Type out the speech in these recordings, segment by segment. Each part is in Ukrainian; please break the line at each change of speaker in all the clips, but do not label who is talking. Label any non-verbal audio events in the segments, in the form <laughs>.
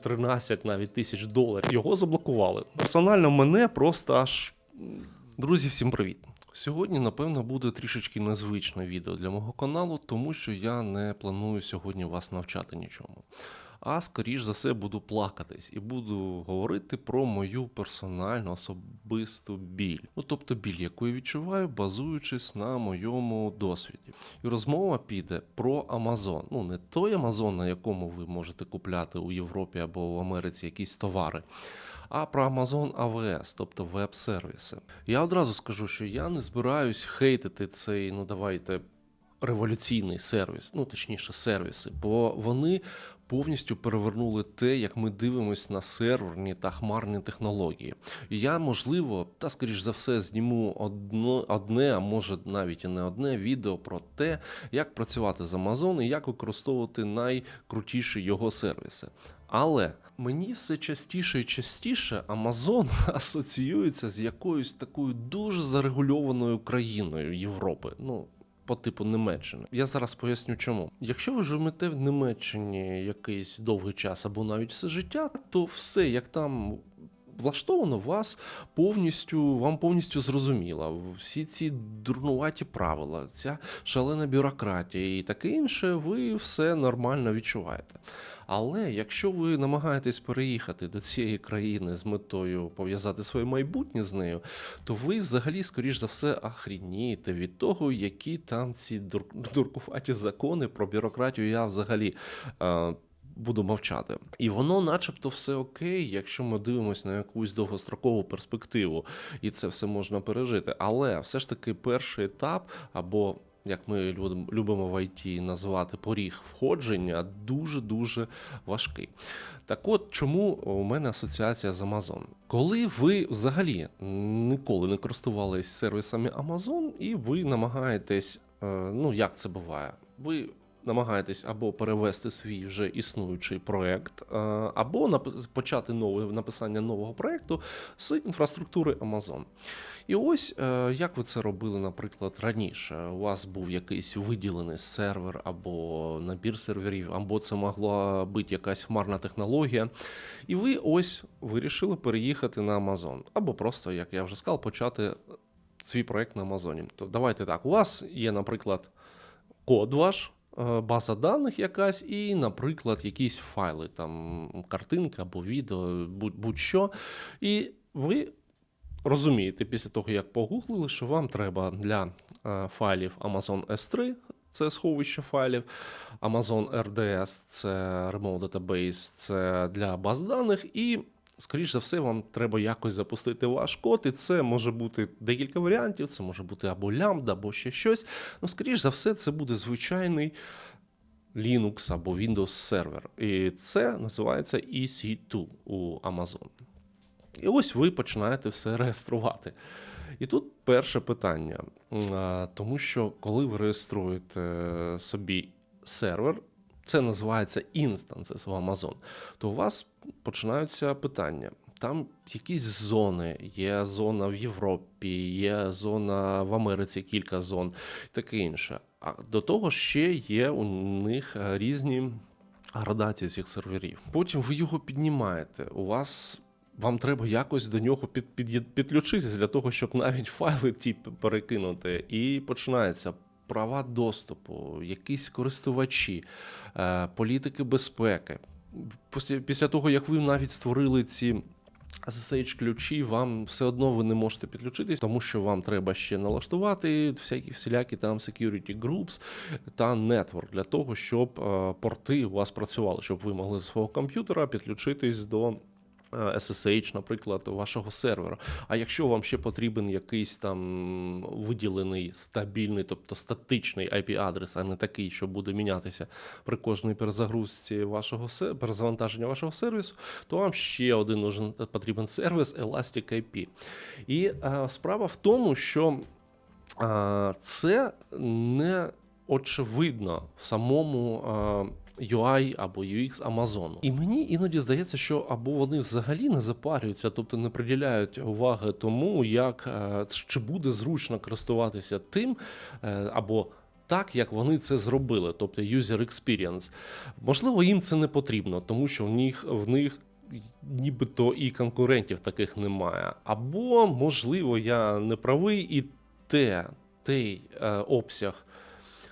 13 навіть тисяч доларів. Його заблокували. Персонально мене просто аж. Друзі, всім привіт! Сьогодні, напевно, буде трішечки незвичне відео для мого каналу, тому що я не планую сьогодні вас навчати нічому. А скоріш за все буду плакатись і буду говорити про мою персональну особисту біль. Ну тобто біль, яку я відчуваю, базуючись на моєму досвіді. І розмова піде про Amazon. Ну не той Amazon, на якому ви можете купляти у Європі або в Америці якісь товари. А про Amazon AWS, тобто веб-сервіси. Я одразу скажу, що я не збираюсь хейтити цей, ну давайте, революційний сервіс, ну точніше, сервіси, бо вони повністю перевернули те, як ми дивимось на серверні та хмарні технології. І я, можливо, та скоріш за все, зніму одно, одне, а може навіть і не одне відео про те, як працювати з Amazon і як використовувати найкрутіші його сервіси. Але мені все частіше і частіше Amazon <laughs> асоціюється з якоюсь такою дуже зарегульованою країною Європи. Ну, по типу Німеччини. Я зараз поясню чому. Якщо ви живете в Німеччині якийсь довгий час або навіть все життя, то все як там. Влаштовано вас повністю, вам повністю зрозуміло. Всі ці дурнуваті правила, ця шалена бюрократія і таке інше, ви все нормально відчуваєте. Але якщо ви намагаєтесь переїхати до цієї країни з метою пов'язати своє майбутнє з нею, то ви взагалі, скоріш за все, ахрінієте від того, які там ці дур- дуркуваті закони про бюрократію я взагалі. Е, Буду мовчати, і воно, начебто, все окей, якщо ми дивимося на якусь довгострокову перспективу, і це все можна пережити. Але все ж таки перший етап, або як ми любимо в ІТ називати поріг входження, дуже дуже важкий. Так от чому у мене асоціація з Amazon? Коли ви взагалі ніколи не користувались сервісами Amazon, і ви намагаєтесь, е, ну як це буває, ви намагаєтесь або перевести свій вже існуючий проект, е, або почати нове написання нового проекту з інфраструктури Amazon. І ось е, як ви це робили, наприклад, раніше. У вас був якийсь виділений сервер або набір серверів, або це могла бути якась хмарна технологія. І ви ось вирішили переїхати на Amazon, або просто, як я вже сказав, почати свій проект на Амазоні. То давайте так. У вас є, наприклад, код ваш. Е, База даних якась, і, наприклад, якісь файли, там картинка або відео, будь- будь-що. І ви розумієте після того, як погуглили, що вам треба для е, файлів Amazon S3, це сховище файлів, Amazon RDS, це Remote Database, це для баз даних, і, скоріш за все, вам треба якось запустити ваш код, і це може бути декілька варіантів, це може бути або лямбда, або ще щось. Ну, скоріш за все, це буде звичайний. Linux або Windows сервер. І це називається EC2 у Amazon. І ось ви починаєте все реєструвати. І тут перше питання. Тому що коли ви реєструєте собі сервер, це називається інстансис у Amazon, то у вас починаються питання. Там якісь зони, є зона в Європі, є зона в Америці, кілька зон, таке інше. А до того ще є у них е, різні градації цих серверів. Потім ви його піднімаєте. У вас вам треба якось до нього під, під, підключитись для того, щоб навіть файли ті перекинути. І починається права доступу, якісь користувачі, е, політики безпеки. Після, після того, як ви навіть створили ці. SSH ключі вам все одно ви не можете підключитись, тому що вам треба ще налаштувати всякі всілякі там security groups та network для того, щоб е, порти у вас працювали, щоб ви могли з свого комп'ютера підключитись до. Е, SSH, наприклад, вашого сервера. А якщо вам ще потрібен якийсь там виділений стабільний, тобто статичний IP-адрес, а не такий, що буде мінятися при кожній перезагрузці вашого перезавантаження вашого сервісу, то вам ще один нужен потрібен сервіс Elastic IP. І е, справа в тому, що е, це не очевидно в самому. Е, UI або UX Амазону. І мені іноді здається, що або вони взагалі не запарюються, тобто не приділяють уваги тому, як е, чи буде зручно користуватися тим, е, або так, як вони це зробили, тобто user experience. Можливо, їм це не потрібно, тому що в них в них. Нібито і конкурентів таких немає. Або, можливо, я не правий, і те, той е, обсяг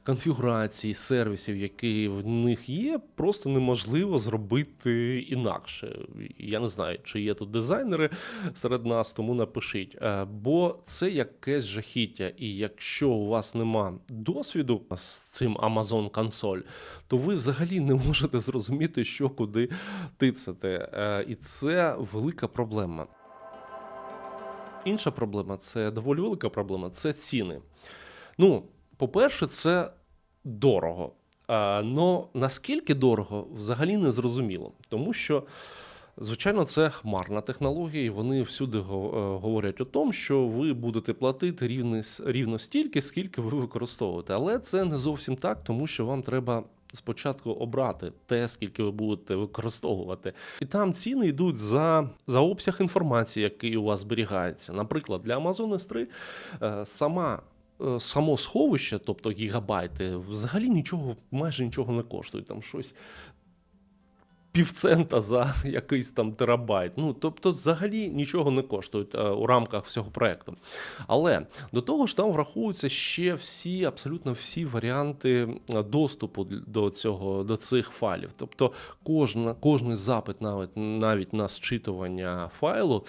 конфігурацій, сервісів, які в них є, просто неможливо зробити інакше. Я не знаю, чи є тут дизайнери серед нас, тому напишіть. Е, Бо це якесь жахіття. І якщо у вас нема досвіду з цим Amazon консоль, то ви взагалі не можете зрозуміти, що куди тицяти. Е, І це велика проблема. Інша проблема це доволі велика проблема це ціни. Ну, по-перше, це дорого. Но наскільки дорого, взагалі не зрозуміло. Тому що, звичайно, це хмарна технологія, і вони всюди е, говорять о тому, що ви будете платити рівно, рівно стільки, скільки ви використовуєте. Але це не зовсім так, тому що вам треба. Спочатку обрати те, скільки ви будете використовувати, і там ціни йдуть за, за обсяг інформації, який у вас зберігається. Наприклад, для Amazon S3 е, сама само сховище, тобто гігабайти, взагалі нічого, майже нічого не коштує. Там щось півцента за <laughs> якийсь там терабайт. Ну, тобто, взагалі нічого не коштують е, у рамках всього проекту. Але до того ж, там враховуються ще всі, абсолютно всі варіанти е, доступу до цього, до цих файлів. Тобто, кожна, кожний запит, навіть навіть на зчитування файлу.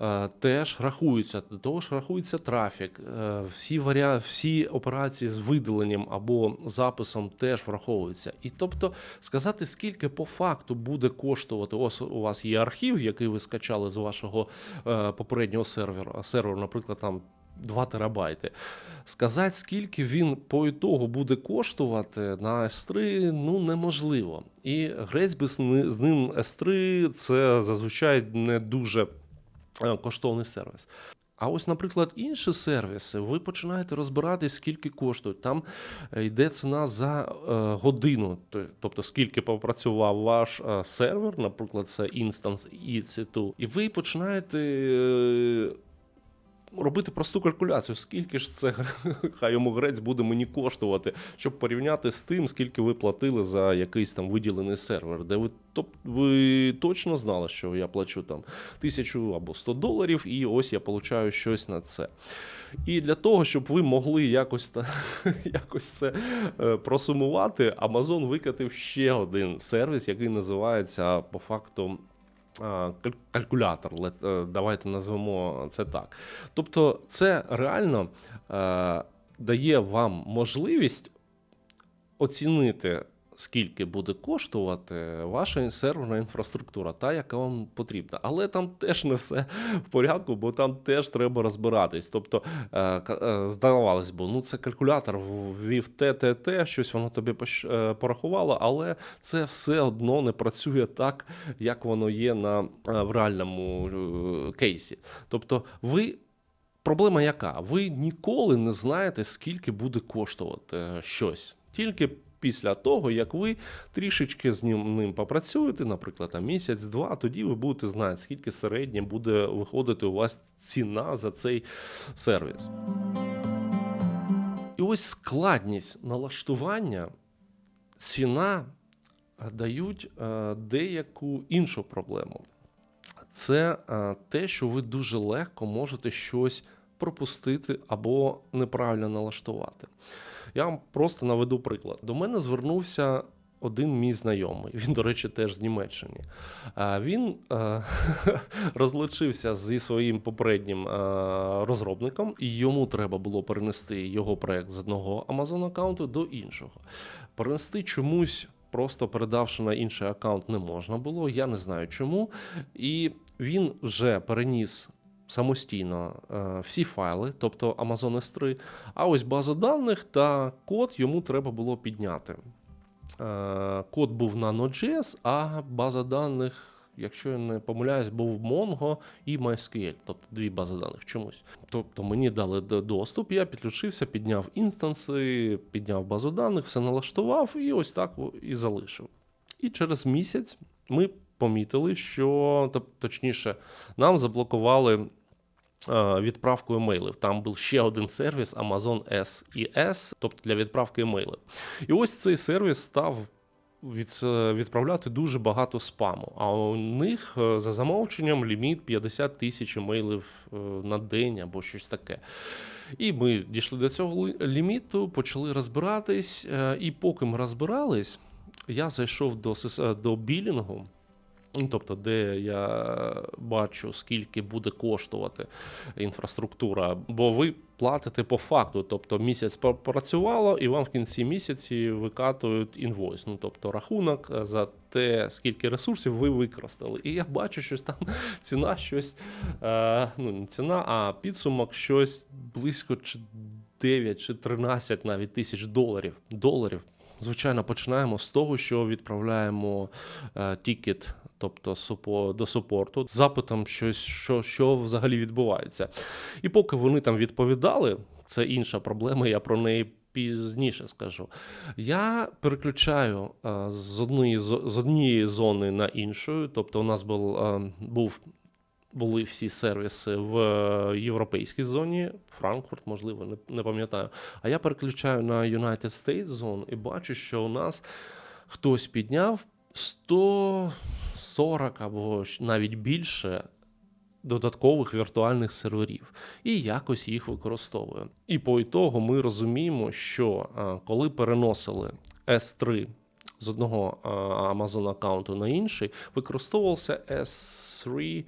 Е, Теж рахується, до того ж рахується трафік, е, всі варіа... всі операції з видаленням або записом теж враховуються. І тобто сказати, скільки по факту буде коштувати, ось у вас є архів, який ви скачали з вашого е, попереднього серверу, сервер, наприклад, там 2 терабайти. Сказати, скільки він по ітогу буде коштувати на S3, ну неможливо. І грець би з ним S3 це зазвичай не дуже коштовний сервіс. А ось, наприклад, інші сервіси, ви починаєте розбиратись, скільки коштують. Там е, йде ціна за е, годину, тобто скільки попрацював ваш е, сервер, наприклад, це інстанс EC2, і ви починаєте. Робити просту калькуляцію, скільки ж це <laughs> хай йому грець буде мені коштувати, щоб порівняти з тим, скільки ви платили за якийсь там виділений сервер, де ви топ, ви точно знали, що я плачу там тисячу або 100 доларів, і ось я получаю щось на це. І для того, щоб ви могли якось та, <laughs> якось це е, просумувати, Amazon викатив ще один сервіс, який називається по факту. Каль- Калькулятор, е, давайте назвемо це так. Тобто, це реально е, дає вам можливість оцінити, скільки буде коштувати ваша серверна інфраструктура, та, яка вам потрібна. Але там теж не все в порядку, бо там теж треба розбиратись. Тобто, е, е, здавалось би, ну це калькулятор ввів те, те, те, щось воно тобі е, порахувало, але це все одно не працює так, як воно є на, в реальному кейсі. Тобто, ви. Проблема яка? Ви ніколи не знаєте, скільки буде коштувати щось. Тільки після того, як ви трішечки з ним, ним попрацюєте, наприклад, там місяць-два, тоді ви будете знати, скільки середньо буде виходити у вас ціна за цей сервіс. І ось складність налаштування, ціна е, дають е, деяку іншу проблему. Це е, те, що ви дуже легко можете щось пропустити або неправильно налаштувати. Я вам просто наведу приклад. До мене звернувся один мій знайомий. Він, до речі, теж з Німеччини. Він е, <laughs> розлучився зі своїм попереднім е, розробником, і йому треба було перенести його проект з одного Amazon аккаунту до іншого. Перенести чомусь. Просто передавши на інший аккаунт не можна було, я не знаю чому. І він вже переніс самостійно е, всі файли, тобто Amazon S3, а ось базу даних та код йому треба було підняти. Е, Код був на Node.js, а база даних, якщо я не помиляюсь, був Mongo і MySQL, тобто дві бази даних чомусь. Тобто мені дали доступ, я підключився, підняв інстанси, підняв базу даних, все налаштував і ось так і залишив. І через місяць ми помітили, що точніше, нам заблокували відправку емейлів. Там був ще один сервіс Amazon SES, тобто для відправки емейлів. І ось цей сервіс став від, відправляти дуже багато спаму. А у них е, за замовченням ліміт 50 тисяч емейлів е, на день або щось таке. І ми дійшли до цього ліміту, почали розбиратись. е, І поки ми розбирались, я зайшов до, е, до білінгу. Ну, Тобто, де я бачу, скільки буде коштувати інфраструктура, бо ви платите по факту. Тобто місяць попрацювало, і вам в кінці місяці викатують інвойс. Ну тобто рахунок е, за те, скільки ресурсів ви використали. І я бачу, що там <laughs> ціна щось, е, ну не ціна, а підсумок щось близько чи 9 чи 13 навіть тисяч доларів. доларів. Звичайно, починаємо з того, що відправляємо е, тікет, тобто супо, до супорту, з запитом, щось, що, що взагалі відбувається. І поки вони там відповідали, це інша проблема, я про неї пізніше скажу. Я переключаю е, з однієї з однієї зони на іншу. Тобто, у нас був, е, був були всі сервіси в е, європейській зоні, Франкфурт, можливо, не, не пам'ятаю. А я переключаю на United States Zone і бачу, що у нас хтось підняв 140 або навіть більше додаткових віртуальних серверів і якось їх використовує. І по ітогу ми розуміємо, що коли переносили S3 з одного Amazon аккаунту на інший, використовувався S3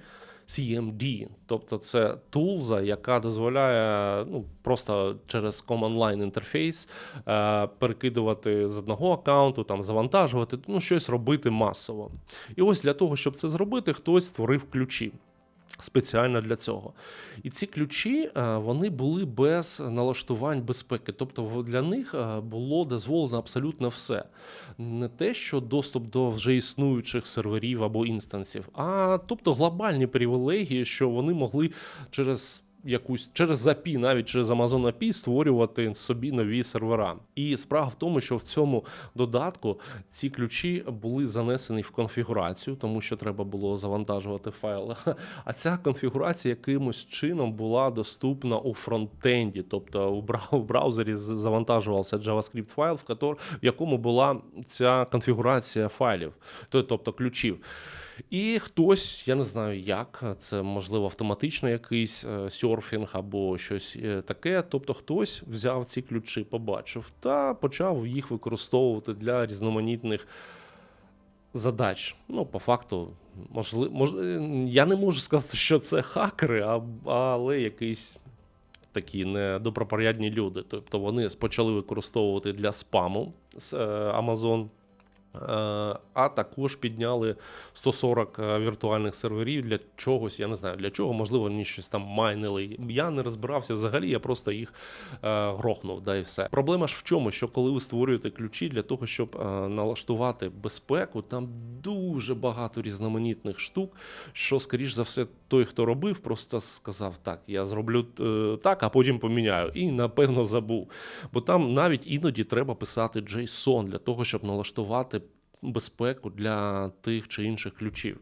CMD, тобто це тулза, яка дозволяє ну, просто через command line інтерфейс е, перекидувати з одного аккаунту, там завантажувати, ну щось робити масово. І ось для того, щоб це зробити, хтось створив ключі. Спеціально для цього. І ці ключі е, вони були без налаштувань безпеки. Тобто для них е, було дозволено абсолютно все. Не те, що доступ до вже існуючих серверів або інстансів, а тобто глобальні привілегії, що вони могли через. Якусь через API, навіть через Amazon API створювати собі нові сервера. І справа в тому, що в цьому додатку ці ключі були занесені в конфігурацію, тому що треба було завантажувати файли. <laughs> А ця конфігурація якимось чином була доступна у фронтенді, тобто у брау- браузері завантажувався JavaScript файл, в, якому була ця конфігурація файлів, тобто ключів. І хтось, я не знаю як, це можливо автоматично якийсь е, серфінг або щось е, таке. Тобто хтось взяв ці ключі, побачив та почав їх використовувати для різноманітних задач. Ну, по факту, можливо, мож... е, я не можу сказати, що це хакери, а... але якийсь. Такі недобропорядні люди. Тобто вони почали використовувати для спаму з, Amazon, а також підняли 140 е, віртуальних серверів для чогось, я не знаю для чого, можливо, вони щось там майнили. Я не розбирався взагалі, я просто їх е, грохнув, да і все. Проблема ж в чому, що коли ви створюєте ключі для того, щоб е, налаштувати безпеку, там дуже багато різноманітних штук, що, скоріш за все, той, хто робив, просто сказав: так, я зроблю так, а потім поміняю. І напевно забув. Бо там навіть іноді треба писати JSON для того, щоб налаштувати безпеку для тих чи інших ключів.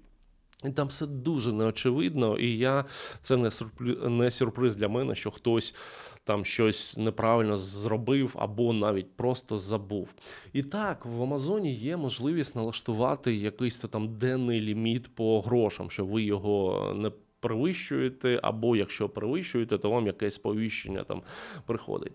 І там все дуже неочевидно, і я це не сюрприз, не сюрприз для мене, що хтось там щось неправильно зробив або навіть просто забув. І так, в Амазоні є можливість налаштувати якийсь там денний ліміт по грошам, що ви його не перевищуєте, або якщо перевищуєте, то вам якесь сповіщення там приходить.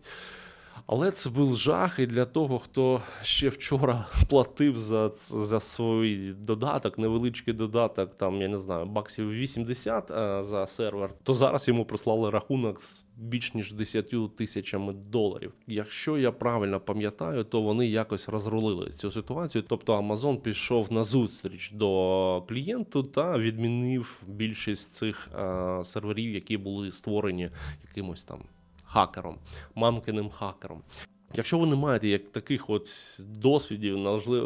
Але це був жах і для того, хто ще вчора <laughs> платив за, за свій додаток, невеличкий додаток, там, я не знаю, баксів 80 а, за сервер, то зараз йому прислали рахунок з більш ніж 10 тисячами доларів. Якщо я правильно пам'ятаю, то вони якось розрулили цю ситуацію. Тобто Amazon пішов на зустріч до клієнту та відмінив більшість цих а, серверів, які були створені якимось там хакером, мамкиним хакером. Якщо ви не маєте як таких от досвідів,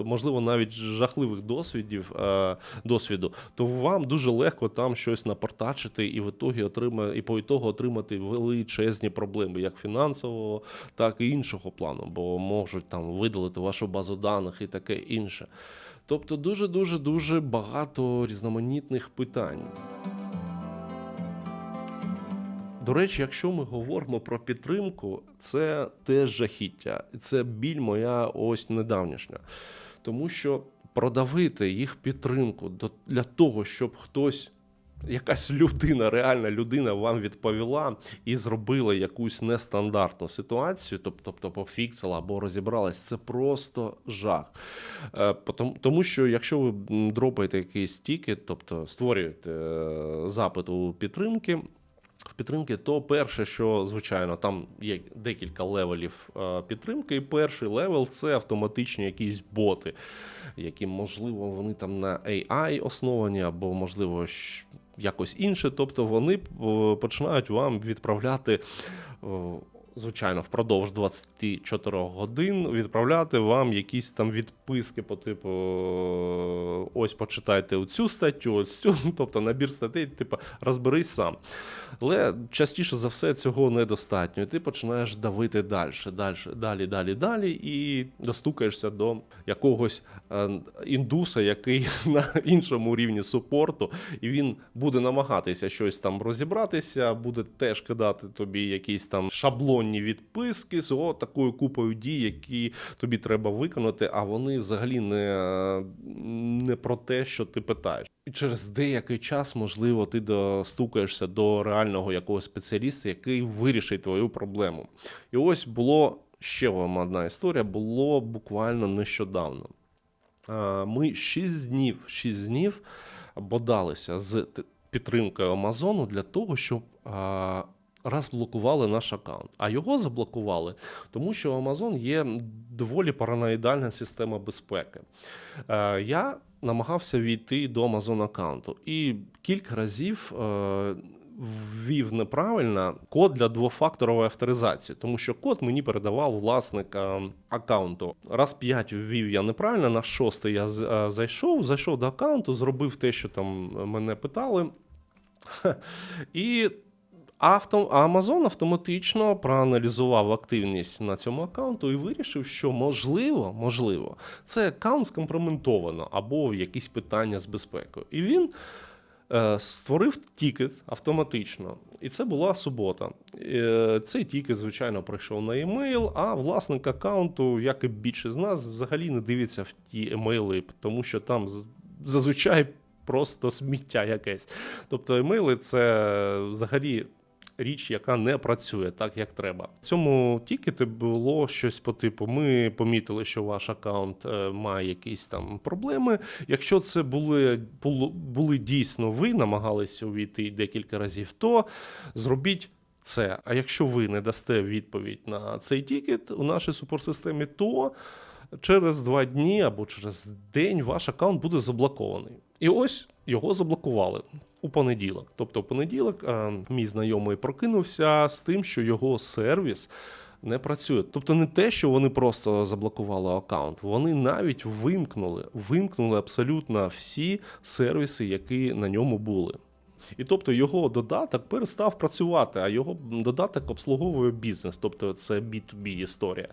можливо, навіть жахливих досвідів, е, досвіду, то вам дуже легко там щось напортачити і в ітогі отримає, і по ітогу отримати величезні проблеми, як фінансового, так і іншого плану, бо можуть там видалити вашу базу даних і таке інше. Тобто дуже дуже дуже багато різноманітних питань. До речі, якщо ми говоримо про підтримку, це теж жахіття. Це біль моя ось недавнішня. Тому що продавити їх підтримку для того, щоб хтось. Якась людина, реальна людина вам відповіла і зробила якусь нестандартну ситуацію, тобто, пофіксила або розібралась, це просто жах. Е, Тому що якщо ви дропаєте якийсь тікет, тобто створюєте е, запит у підтримки. В підтримки, то перше, що звичайно, там є декілька левелів е, підтримки. І перший левел це автоматичні якісь боти, які, можливо, вони там на AI основані, або, можливо, якось інше. Тобто вони е, починають вам відправляти. Звичайно, впродовж 24 годин відправляти вам якісь там відписки по типу: е, ось почитайте оцю статтю, ось цю, <laughs> тобто набір статей, типу, розберись сам. Але частіше за все цього недостатньо. І ти починаєш давити далі, далі, далі, далі, далі, і достукаєшся до якогось е, індуса, який <laughs> на іншому рівні супорту, і він буде намагатися щось там розібратися, буде теж кидати тобі якісь там шаблонні відписки з такою купою дій, які тобі треба виконати, а вони взагалі не, не про те, що ти питаєш. І через деякий час, можливо, ти достукаєшся до реального якогось спеціаліста, який вирішить твою проблему. І ось було ще вам одна історія, було буквально нещодавно. Ми 6 днів, 6 днів бодалися з підтримкою Амазону для того, щоб розблокували наш аккаунт. А його заблокували, тому що у Amazon є доволі параноїдальна система безпеки. Е, Я намагався війти до Amazon аккаунту і кілька разів. е, Ввів неправильно код для двофакторової авторизації, тому що код мені передавав власник е, аккаунту. Раз п'ять ввів я неправильно, на шостий я зайшов, зайшов до аккаунту, зробив те, що там мене питали. <laughs> І авто, а Amazon автоматично проаналізував активність на цьому аккаунту і вирішив, що можливо, можливо, це аккаунт скомпроментовано або якісь питання з безпекою. І він е, створив тікет автоматично. І це була субота. Е, Цей тікет, звичайно, прийшов на емейл, а власник аккаунту, як і більшість з нас, взагалі не дивиться в ті емейли, тому що там зазвичай просто сміття якесь. Тобто емейли це взагалі. Річ, яка не працює так, як треба. В цьому тікеті було щось по типу: ми помітили, що ваш аккаунт е, має якісь там проблеми. Якщо це були, були дійсно ви, намагалися увійти декілька разів, то зробіть це. А якщо ви не дасте відповідь на цей тікет у нашій супорт-системі, то через два дні або через день ваш аккаунт буде заблокований. І ось його заблокували у понеділок. Тобто, в понеділок е, мій знайомий прокинувся з тим, що його сервіс. Не працює. Тобто не те, що вони просто заблокували аккаунт, вони навіть вимкнули, вимкнули абсолютно всі сервіси, які на ньому були. І тобто його додаток перестав працювати, а його додаток обслуговує бізнес, тобто це B2B історія.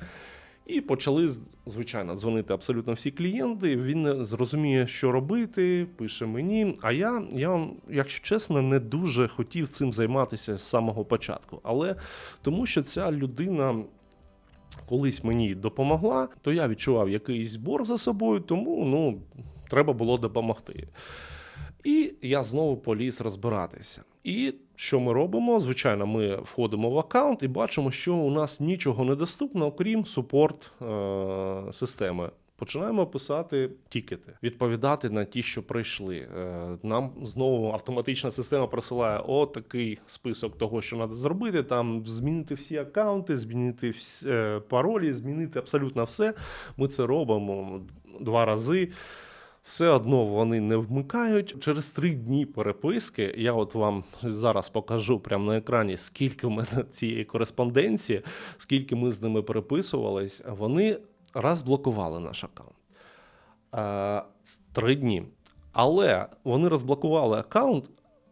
І почали, звичайно, дзвонити абсолютно всі клієнти. Він не зрозуміє, що робити, пише мені. А я, я, якщо чесно, не дуже хотів цим займатися з самого початку. Але тому що ця людина. Колись мені допомогла, то я відчував якийсь борг за собою, тому ну, треба було допомогти. І я знову поліз розбиратися. І що ми робимо? Звичайно, ми входимо в аккаунт і бачимо, що у нас нічого не доступно, окрім супорт е- системи. Починаємо писати тікети, відповідати на ті, що прийшли. Е, Нам знову автоматична система присилає отакий список того, що треба зробити. Там змінити всі аккаунти, змінити всі, е, паролі, змінити абсолютно все. Ми це робимо два рази все одно вони не вмикають. Через три дні переписки я от вам зараз покажу прямо на екрані, скільки в мене <laughs> цієї кореспонденції, скільки ми з ними переписувались. Вони розблокували наш аккаунт. Е, Три дні. Але вони розблокували аккаунт,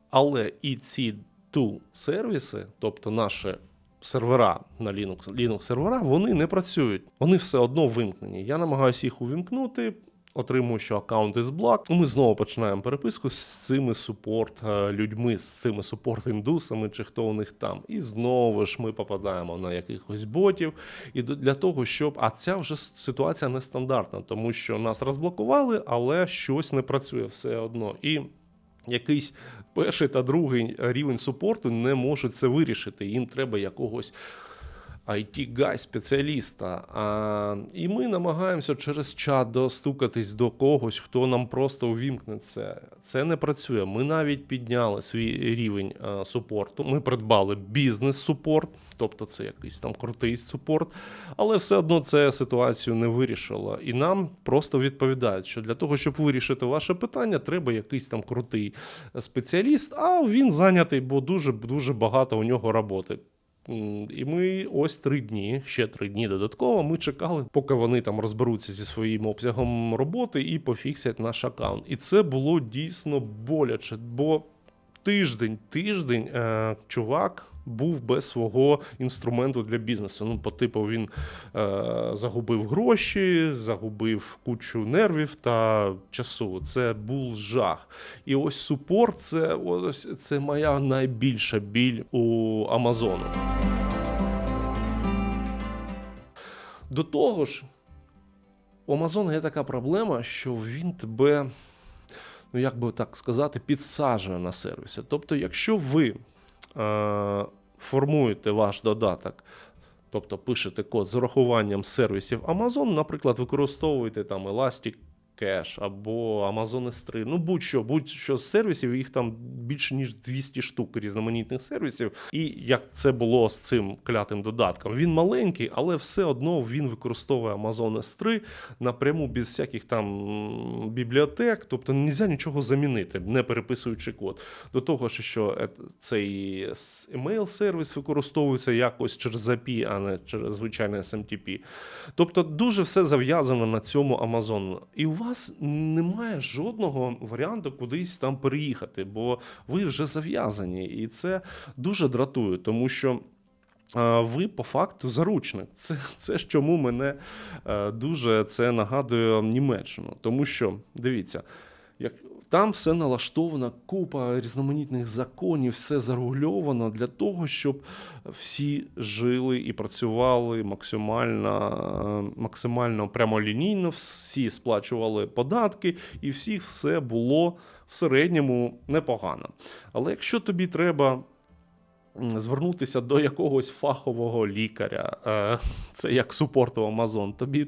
але і ці ту сервіси, тобто наші сервера на Linux, Linux сервера, вони не працюють. Вони все одно вимкнені. Я намагаюся їх увімкнути. Отримую, що аккаунт із блок. Ми знову починаємо переписку з цими супорт е, людьми, з цими супорт-індусами, чи хто у них там. І знову ж ми попадаємо на якихось ботів. І для того, щоб. А ця вже ситуація нестандартна, тому що нас розблокували, але щось не працює все одно. І якийсь перший та другий рівень супорту не можуть це вирішити. Їм треба якогось it гай спеціаліста. А, і ми намагаємося через чат достукатись до когось, хто нам просто увімкне це. Це не працює. Ми навіть підняли свій рівень а, супорту. Ми придбали бізнес-супорт, тобто це якийсь там крутий супорт, але все одно це ситуацію не вирішило. І нам просто відповідають, що для того, щоб вирішити ваше питання, треба якийсь там крутий спеціаліст, а він зайнятий, бо дуже дуже багато у нього роботи. І ми ось три дні, ще три дні додатково. Ми чекали, поки вони там розберуться зі своїм обсягом роботи і пофіксять наш аккаунт. І це було дійсно боляче, бо тиждень, тиждень е, чувак був без свого інструменту для бізнесу. Ну, по типу, він е, загубив гроші, загубив кучу нервів та часу. Це був жах. І ось супорт це ось це моя найбільша біль у Амазону. До того ж, у Амазона є така проблема, що він тебе, ну як би так сказати, підсаджує на сервісі. Тобто, якщо ви формуєте ваш додаток, тобто пишете код з урахуванням сервісів Amazon, наприклад, використовуєте там Elastic Cache або Amazon S3, ну будь-що, будь-що з сервісів, їх там більше ніж 200 штук різноманітних сервісів. І як це було з цим клятим додатком, він маленький, але все одно він використовує Amazon S3 напряму без всяких там бібліотек, тобто не можна нічого замінити, не переписуючи код. До того що е- цей email сервіс використовується якось через API, а не через звичайне SMTP. Тобто дуже все зав'язано на цьому Amazon. І у вас немає жодного варіанту кудись там переїхати, бо ви вже зав'язані. І це дуже дратує, тому що. е, Ви по факту заручник. Це, це ж чому мене е, дуже це нагадує Німеччину. Тому що дивіться, там все налаштовано, купа різноманітних законів, все зарегульовано для того, щоб всі жили і працювали максимально, максимально прямолінійно, всі сплачували податки, і всіх все було в середньому непогано. Але якщо тобі треба звернутися до якогось фахового лікаря, е, це як супорту Amazon, тобі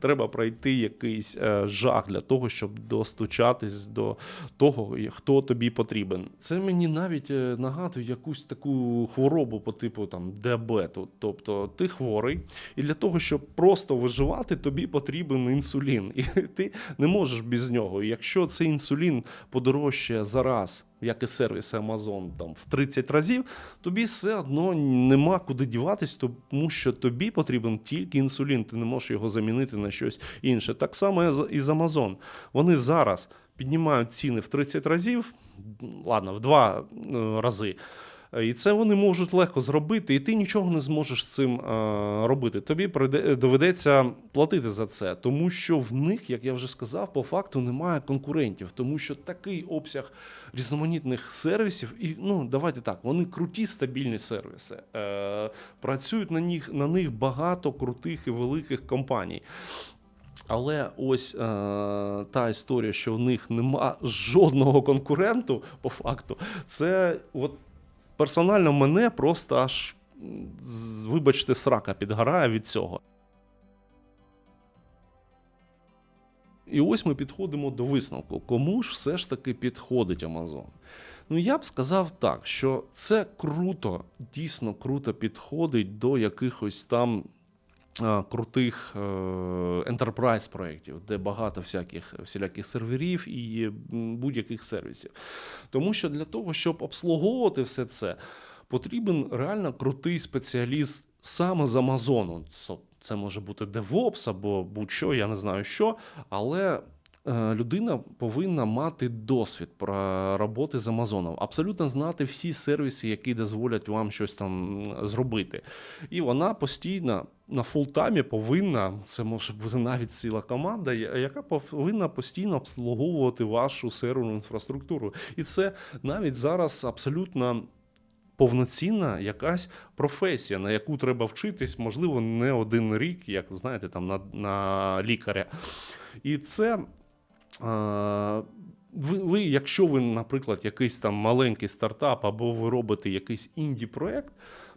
треба пройти якийсь е, жах для того, щоб достучатись до того, хто тобі потрібен. Це мені навіть е, нагадує якусь таку хворобу по типу там діабету. Тобто ти хворий, і для того, щоб просто виживати, тобі потрібен інсулін, і ти не можеш без нього. І якщо цей інсулін подорожчає зараз. Як і сервіси Amazon там в 30 разів, тобі все одно нема куди діватись, тому що тобі потрібен тільки інсулін, ти не можеш його замінити на щось інше. Так само і з- Amazon. Вони зараз піднімають ціни в 30 разів, ладно, в два е, рази. Е, І це вони можуть легко зробити, і ти нічого не зможеш з цим е, робити. Тобі прийде, доведеться платити за це, тому що в них, як я вже сказав, по факту немає конкурентів, тому що такий обсяг різноманітних сервісів, і ну давайте так, вони круті стабільні сервіси. Е, працюють на них, на них багато крутих і великих компаній. Але ось е, та історія, що в них нема жодного конкуренту, по факту, це от персонально мене просто аж, вибачте, срака підгорає від цього. І ось ми підходимо до висновку. Кому ж все ж таки підходить Амазон. Ну, я б сказав так, що це круто, дійсно круто підходить до якихось там крутих е, enterprise проєктів, де багато всяких всіляких серверів і будь-яких сервісів. Тому що для того, щоб обслуговувати все це, потрібен реально крутий спеціаліст саме з Амазону. Це може бути DevOps або будь-що, я не знаю що, але е, людина повинна мати досвід про роботи з Амазоном, абсолютно знати всі сервіси, які дозволять вам щось там зробити. І вона постійно на фултаймі повинна, це може бути навіть ціла команда, яка повинна постійно обслуговувати вашу серверну інфраструктуру. І це навіть зараз абсолютно. Повноцінна якась професія, на яку треба вчитись, можливо, не один рік, як знаєте, там на, на лікаря. І це е, ви, ви, якщо ви, наприклад, якийсь там маленький стартап або ви робите якийсь інді-проект,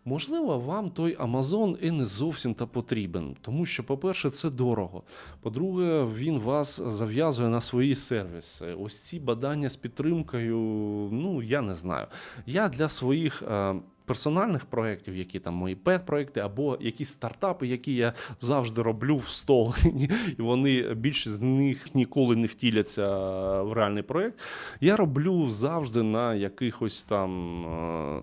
можливо, вам той Amazon і не зовсім та потрібен. Тому що, по-перше, це дорого. По-друге, він вас зав'язує на свої сервіси. Ось ці бадання з підтримкою, ну я не знаю. Я для своїх. Персональних проєктів, які там мої пет-проекти, або якісь стартапи, які я завжди роблю в стол, <laughs> і вони більше з них ніколи не втіляться в реальний проєкт. Я роблю завжди на якихось там е,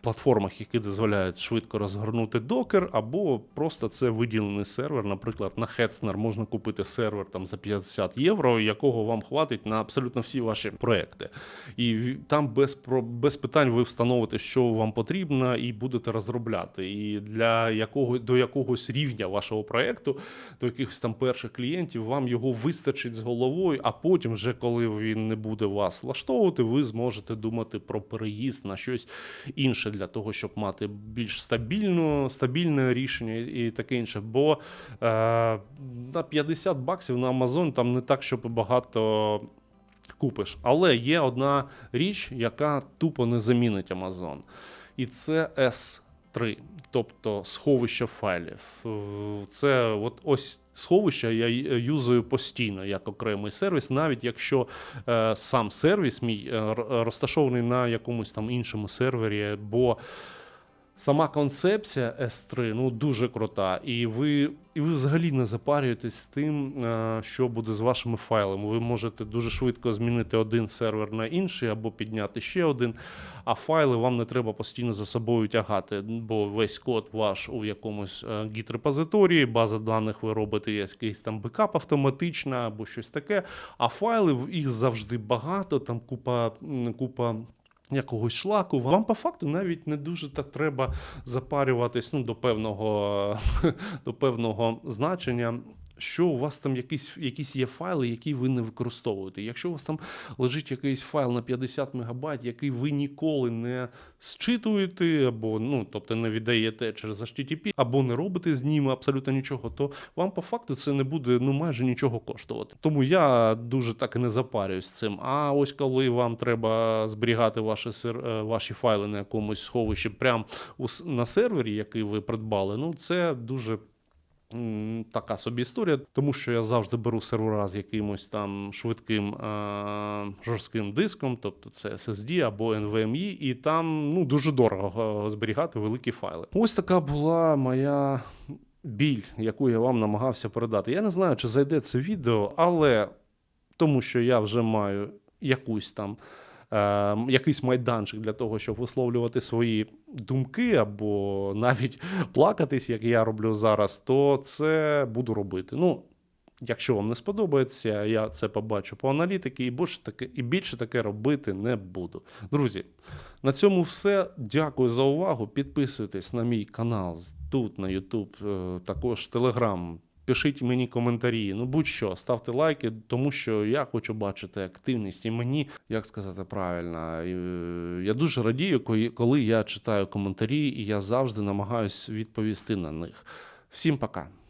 платформах, які дозволяють швидко розгорнути докер, або просто це виділений сервер. Наприклад, на Hetzner можна купити сервер там за 50 євро, якого вам хватить на абсолютно всі ваші проекти. І там без, без питань ви встановите, що вам потрібно, і будете розробляти. І для якого до якогось рівня вашого проекту, до якихось там перших клієнтів, вам його вистачить з головою, а потім, вже коли він не буде вас влаштовувати, ви зможете думати про переїзд на щось інше для того, щоб мати більш стабільну, стабільне рішення і таке інше. Бо е, на 50 баксів на Amazon там не так, щоб багато. Купиш, але є одна річ, яка тупо не замінить Amazon. І це S3, тобто сховища файлів. Це от ось сховища я юзаю постійно як окремий сервіс, навіть якщо е, сам сервіс мій е, розташований на якомусь там іншому сервері, бо сама концепція S3 ну, дуже крута, і ви, і ви взагалі не запарюєтесь з тим, е, що буде з вашими файлами. Ви можете дуже швидко змінити один сервер на інший або підняти ще один, а файли вам не треба постійно за собою тягати, бо весь код ваш у якомусь е, гід-репозиторії, база даних ви робите якийсь там бекап автоматично або щось таке. А файли їх завжди багато, там купа, купа. Якогось шлаку, вам по факту навіть не дуже так треба запарюватись ну, до певного, <laughs> до певного значення, що у вас там якісь, якісь є файли, які ви не використовуєте. Якщо у вас там лежить якийсь файл на 50 мегабайт, який ви ніколи не зчитуєте, або ну, тобто не віддаєте через HTTP, або не робите з ним абсолютно нічого, то вам по факту це не буде ну, майже нічого коштувати. Тому я дуже так і не запарююсь цим. А ось коли вам треба зберігати ваші, е, ваші файли на якомусь сховищі прямо на сервері, який ви придбали, ну це дуже. Така собі історія, тому що я завжди беру сервера з якимось там швидким е- жорстким диском, тобто це SSD або NVMe, і там ну, дуже дорого е, зберігати великі файли. Ось така була моя біль, яку я вам намагався передати. Я не знаю, чи зайде це відео, але тому що я вже маю якусь там. Е, якийсь майданчик для того, щоб висловлювати свої думки або навіть <laughs> плакатись, як я роблю зараз, то це буду робити. Ну, якщо вам не сподобається, я це побачу по аналітики і більше таке, і більше таке робити не буду. Друзі, на цьому все. Дякую за увагу. Підписуйтесь на мій канал тут, на YouTube, е, також Telegram. Пишіть мені коментарі, ну будь-що, ставте лайки, тому що я хочу бачити активність. І мені, як сказати правильно, е, я дуже радію, коли- я читаю коментарі, і я завжди намагаюсь відповісти на них. Всім пока.